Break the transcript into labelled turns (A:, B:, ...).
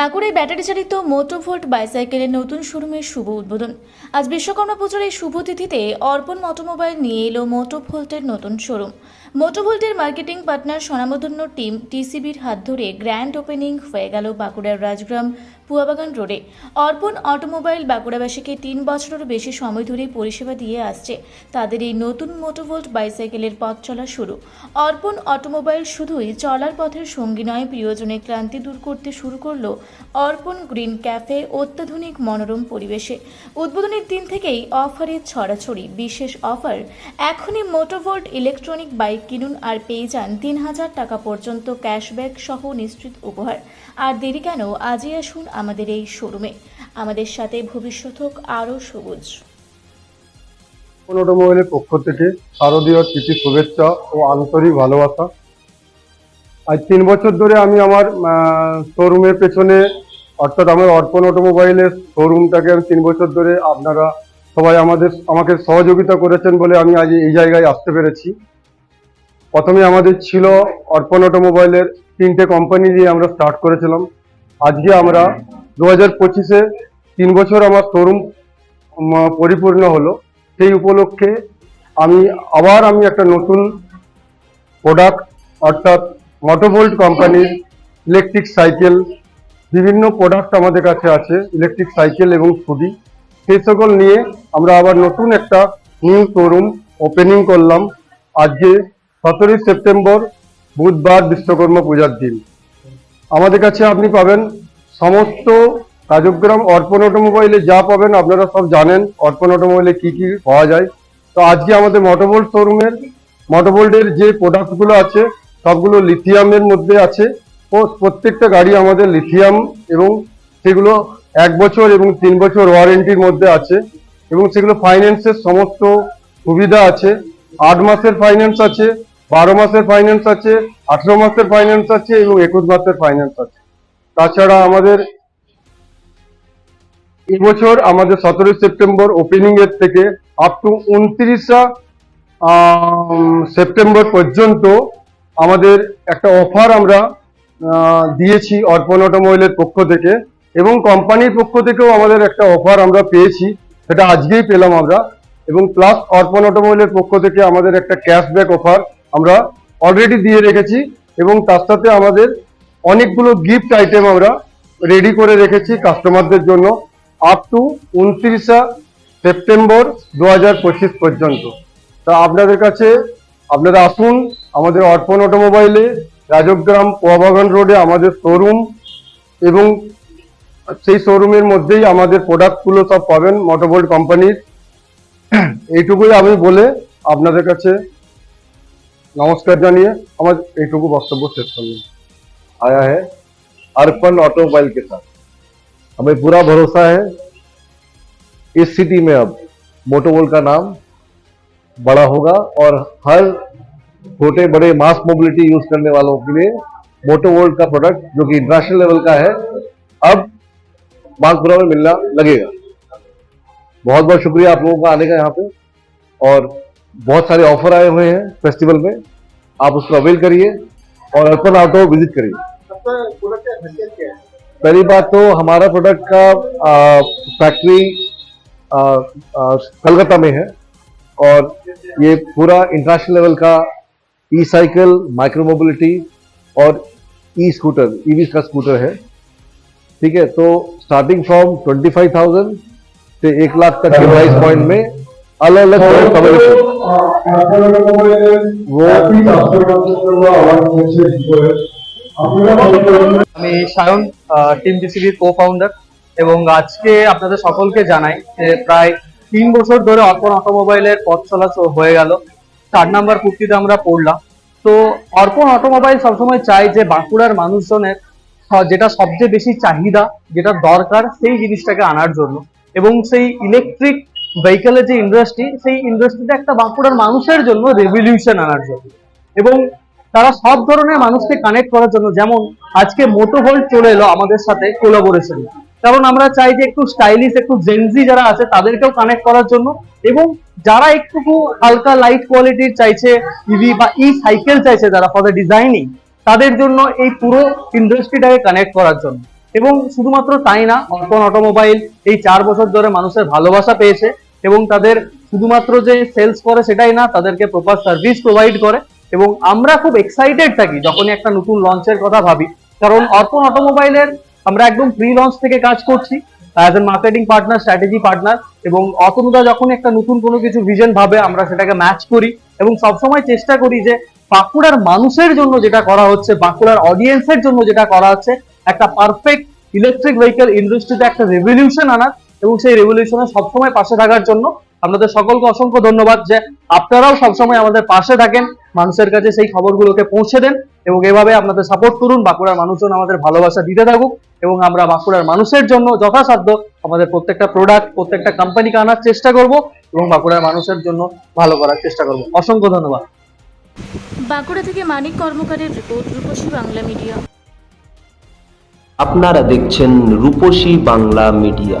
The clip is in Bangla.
A: বাঁকুড়ায় ব্যাটারি চালিত মোটোভোল্ট বাইসাইকেলের নতুন শোরুমের শুভ উদ্বোধন। আজ বিশ্বকর্মা পুজোর এই শুভ তিথিতে অর্পণ মোটোমোবাইল নিয়ে এলো মোটোভোল্টের নতুন শোরুম। মোটোভোল্টের মার্কেটিং পার্টনার স্বনামধন্য টিম টিসিবির হাত ধরে গ্র্যান্ড ওপেনিং হয়ে গেল বাঁকুড়ার রাজগ্রাম পুয়াবাগান রোডে। অর্পণ অটোমোবাইল বাঁকুড়াবাসীকে তিন বছরেরও বেশি সময় ধরে পরিষেবা দিয়ে আসছে। তাদের এই নতুন মোটোভোল্ট বাইসাইকেলের পথ চলা শুরু। অর্পণ অটোমোবাইল শুধুই চলার পথের সঙ্গী নয়, প্রিয়জনের ক্লান্তি দূর করতে শুরু করল অর্পণ গ্রিন ক্যাফে অত্যাধুনিক মনোরম পরিবেশে। উদ্বোধনের দিন থেকেই অফারের ছড়াছড়ি, বিশেষ অফার। এখনই মোটোভোল্ট ইলেকট্রনিক বাইক কিনুন আর পেয়ে যান তিন হাজার টাকা পর্যন্ত ক্যাশব্যাক সহ নিশ্চিত উপহার। আর দেরি কেন? আজই আসুন আমাদের এই শোরুমে। আমাদের সাথে ভবিষ্যৎ হোক আরও সবুজ।
B: অটোমোবাইলের পক্ষ থেকে শারদীয় প্রীতি শুভেচ্ছা ও আন্তরিক ভালোবাসা। আজ তিন বছর ধরে আমি আমার শোরুমের পেছনে, অর্থাৎ আমার অর্পণ অটোমোবাইলের শোরুমটাকে আমি তিন বছর ধরে আপনারা সবাই আমাদের, আমাকে সহযোগিতা করেছেন বলে আমি আজ এই জায়গায় আসতে পেরেছি। প্রথমে আমাদের ছিল অর্পণ অটোমোবাইলের তিনটে কোম্পানি দিয়ে আমরা স্টার্ট করেছিলাম। আজকে আমরা দু হাজার পঁচিশে তিন বছর আমার শোরুম পরিপূর্ণ হলো। সেই উপলক্ষে আমি, আবার আমি একটা নতুন প্রোডাক্ট অর্থাৎ মোটোভোল্ট কোম্পানির ইলেকট্রিক সাইকেল বিভিন্ন প্রোডাক্ট আমাদের কাছে আছে ইলেকট্রিক সাইকেল এবং স্কুটি সেই সকল নিয়ে আমরা আবার নতুন একটা নিউ শোরুম ওপেনিং করলাম। আজকে সতেরোই সেপ্টেম্বর বুধবার বিশ্বকর্মা পূজার দিন। আমাদের কাছে আপনি পাবেন সমস্ত কাজগ্রাম অর্পণ অটোমোবাইলে যা পাবেন, আপনারা সব জানেন অর্পণ অটোমোবাইলে কি কি পাওয়া যায়। তো আজকে আমাদের মোটোবোল্ট শোরুমের মোটোবোল্টের যে প্রোডাক্টগুলো আছে, সবগুলো লিথিয়ামের মধ্যে আছে। ও প্রত্যেকটা গাড়ি আমাদের লিথিয়াম এবং সেগুলো এক বছর এবং তিন বছর ওয়ারেন্টির মধ্যে আছে এবং সেগুলো ফাইন্যান্সের সমস্ত সুবিধা আছে। আট মাসের ফাইন্যান্স আছে। বারো মাসের ফাইন্যান্স আছে, আঠেরো মাসের ফাইন্যান্স আছে এবং একুশ মাসের ফাইন্যান্স আছে। তাছাড়া আমাদের এবছর আমাদের সতেরোই সেপ্টেম্বর ওপেনিং এর থেকে আপ টু উনত্রিশা সেপ্টেম্বর পর্যন্ত আমাদের একটা অফার আমরা দিয়েছি অর্পণ অটোমোবাইলের পক্ষ থেকে এবং কোম্পানির পক্ষ থেকেও আমাদের একটা অফার আমরা পেয়েছি, সেটা আজকেই পেলাম আমরা। এবং প্লাস অর্পণ অটোমোবাইলের পক্ষ থেকে আমাদের একটা ক্যাশব্যাক অফার আমরা অলরেডি দিয়ে রেখেছি এবং তার সাথে আমাদের অনেকগুলো গিফট আইটেম আমরা রেডি করে রেখেছি কাস্টমারদের জন্য আপ টু উনত্রিশা সেপ্টেম্বর দু হাজার পঁচিশ পর্যন্ত। তা আপনাদের কাছে, আপনারা আসুন আমাদের অর্পণ অটোমোবাইলে, রাজগ্রাম পোয়াবাগান রোডে আমাদের শোরুম এবং সেই শোরুমের মধ্যেই আমাদের প্রোডাক্টগুলো সব পাবেন মোটোবোল্ট কোম্পানির এইটুকুই আমি বলে আপনাদের কাছে নমস্কার জানিয়ে আমার এইটুকু বক্তব্য শেষ করলাম
C: आया है अर्पण ऑटोमोबाइल के साथ हमें पूरा भरोसा है इस सिटी में अब मोटोवोल का नाम बड़ा होगा और हर छोटे बड़े मास मोबिलिटी यूज करने वालों के लिए मोटोवोल्ट का प्रोडक्ट जो कि इंटरनेशनल लेवल का है अब बागपुरा में मिलना लगेगा बहुत बहुत शुक्रिया आप लोगों का आने का यहाँ पे और बहुत सारे ऑफ़र आए हुए हैं फेस्टिवल में। आप उसको अवेल करिए और अर्पण ऑटो विज़िट करिए। पहली बात तो हमारा प्रोडक्ट का फैक्ट्री कलकत्ता में है और ये पूरा इंटरनेशनल लेवल का ई साइकिल माइक्रो मोबिलिटी और ई स्कूटर ईवी का स्कूटर है। ठीक है तो starting from twenty five thousand से एक लाख तक के प्राइस पॉइंट में अलग अलग प्रोडक्ट अवेलेबल
D: আমি সায়ন টিম ডিসিবির কো ফাউন্ডার এবং আজকে আপনাদের সকলকে জানাই যে প্রায় তিন বছর ধরে অর্পণ অটোমোবাইলের পথ চলা চ- হয়ে গেল চার নাম্বার কুর্তিতে আমরা পড়লাম তো অর্পণ অটোমোবাইল সবসময় চাই যে বাঁকুড়ার মানুষজনের স- যেটা সবচেয়ে বেশি চাহিদা যেটা দরকার সেই জিনিসটাকে আনার জন্য এবং সেই ইলেকট্রিক ভেহিকেলের যে ইন্ডাস্ট্রি সেই ইন্ডাস্ট্রিটা একটা বাঁকুড়ার মানুষের জন্য রেভলিউশন আনার জন্য। এবং তারা সব ধরনের মানুষকে কানেক্ট করার জন্য, যেমন আজকে মোটোভোল্ট চলে এলো আমাদের সাথে কোলাবোরেশন কারণ আমরা চাই যে একটু স্টাইলিশ একটু জেনজি যারা আছে, তাদেরকেও কানেক্ট করার জন্য। এবং যারা একটু হালকা লাইট কোয়ালিটির চাইছে ইভি বা ই সাইকেল চাইছে যারা ফর দ্য ডিজাইনিং তাদের জন্য এই পুরো ইন্ডাস্ট্রিটাকে কানেক্ট করার জন্য। এবং শুধুমাত্র তাই না, অর্পণ অটোমোবাইল এই চার বছর ধরে মানুষের ভালোবাসা পেয়েছে। এবং তাদের শুধুমাত্র যে সেলস করে সেটাই না, তাদেরকে প্রপার সার্ভিস প্রোভাইড করে। এবং আমরা খুব এক্সাইটেড থাকি যখনই একটা নতুন লঞ্চের কথা ভাবি। কারণ অর্পণ অটোমোবাইলের আমরা একদম প্রি লঞ্চ থেকে কাজ করছি as a marketing partner strategy partner এবং অতনুদা যখন একটা নতুন কোনো কিছু ভিজন ভাবে, আমরা সেটাকে ম্যাচ করি এবং সবসময় চেষ্টা করি যে বাঁকুড়ার মানুষের জন্য যেটা করা হচ্ছে, বাঁকুড়ার অডিয়েন্সের জন্য যেটা করা হচ্ছে, একটা পারফেক্ট ইলেকট্রিক ভেহিকেল ইন্ডাস্ট্রিতে একটা রেভলিউশন আনার। এবং সেই রেভলিউশনে সবসময় পাশে থাকার জন্য আপনাদের সকলকে অসংখ্য ধন্যবাদ যে আপনারাও সবসময় আমাদের পাশে থাকেন। মানুষের কাছে সেই খবরগুলোকে পৌঁছে দেন এবং এভাবে আপনাদের সাপোর্ট করুন। বাঁকুড়ার মানুষজন আমাদের ভালোবাসা দিতে থাকুক এবং আমরা বাঁকুড়ার মানুষের জন্য যথাসাধ্য আমাদের প্রত্যেকটা প্রোডাক্ট প্রত্যেকটা কোম্পানিকে আনার চেষ্টা করব এবং বাঁকুড়ার মানুষের জন্য ভালো করার চেষ্টা করব। অসংখ্য ধন্যবাদ।
E: বাঁকুড়া থেকে মানিক কর্মকারের রিপোর্ট রূপসী বাংলা মিডিয়া।
F: আপনারা দেখছেন রূপসী বাংলা মিডিয়া।